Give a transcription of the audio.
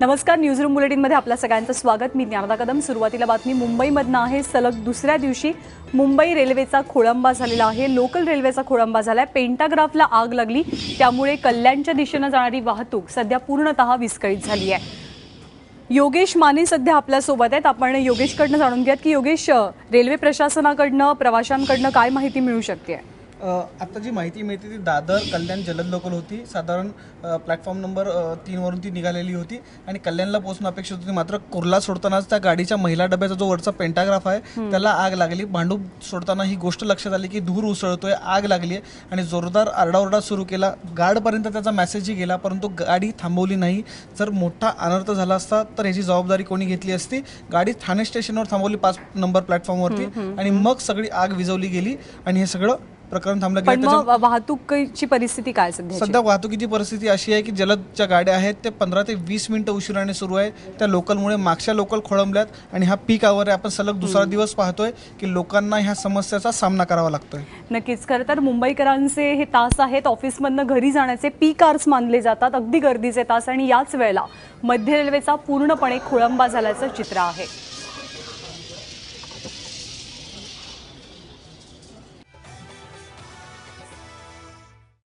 नमस्कार न्यूजरूम बुलेटिनमध्ये आपल्या सगळ्यांचं स्वागत. मी ज्ञानदा कदम. सुरुवातीला बातमी मुंबईमधनं आहे. सलग दुसऱ्या दिवशी मुंबई रेल्वेचा खोळंबा झालेला आहे. लोकल रेल्वेचा खोळंबा झाला आहे पेंटाग्राफला आग लागली. त्यामुळे कल्याणच्या दिशेनं जाणारी वाहतूक सध्या पूर्णतः विस्कळीत झाली आहे. योगेश माने सध्या आपल्यासोबत आहेत. आपण योगेशकडनं जाणून घ्यात की योगेश रेल्वे प्रशासनाकडनं प्रवाशांकडनं काय माहिती मिळू शकते? आहे आता जी माहिती मिळते ती दादर कल्याण जलद लोकल होती. साधारण प्लॅटफॉर्म नंबर तीनवरून ती निघालेली होती. आणि कल्याणला पोहोचणं अपेक्षित होती मात्र कुर्ला सोडतानाच त्या गाडीच्या महिला डब्याचा जो वरचा पेंटाग्राफ आहे त्याला आग लागली. भांडूप सोडताना ही गोष्ट लक्षात आली की धूर उसळतोय आग लागली आहे आणि जोरदार आरडाओरडा सुरू केला. गार्डपर्यंत त्याचा मेसेजही गेला परंतु गाडी थांबवली नाही. जर मोठा अनर्थ झाला असता तर याची जबाबदारी कोणी घेतली असती? गाडी ठाणे स्टेशनवर थांबवली पाच नंबर प्लॅटफॉर्मवरती आणि मग सगळी आग विझवली गेली. आणि हे सगळं प्रकरण थांबलं पण गेलं मग वाहतूकची परिस्थिती काय सध्या सध्या वाहतुकीची परिस्थिती अशी आहे की जलदच्या गाड्या आहेत ते पंधरा ते वीस मिनिटं उशिराने सुरू आहे. त्या लोकलमुळे मागच्या लोकल खोळंबल्यात आणि हा पीक आवर आपण सलग दुसरा दिवस पाहतोय की लोकांना ह्या समस्याचा सामना करावा लागतोय. नक्कीच. खरं तर मुंबईकरांचे हे तास आहेत. ऑफिसमधनं घरी जाण्याचे पीक आर्स मानले जातात. अगदी गर्दीचे तास आणि याच वेळेला मध्य रेल्वेचा पूर्णपणे खोळंबा झाल्याचं चित्र आहे.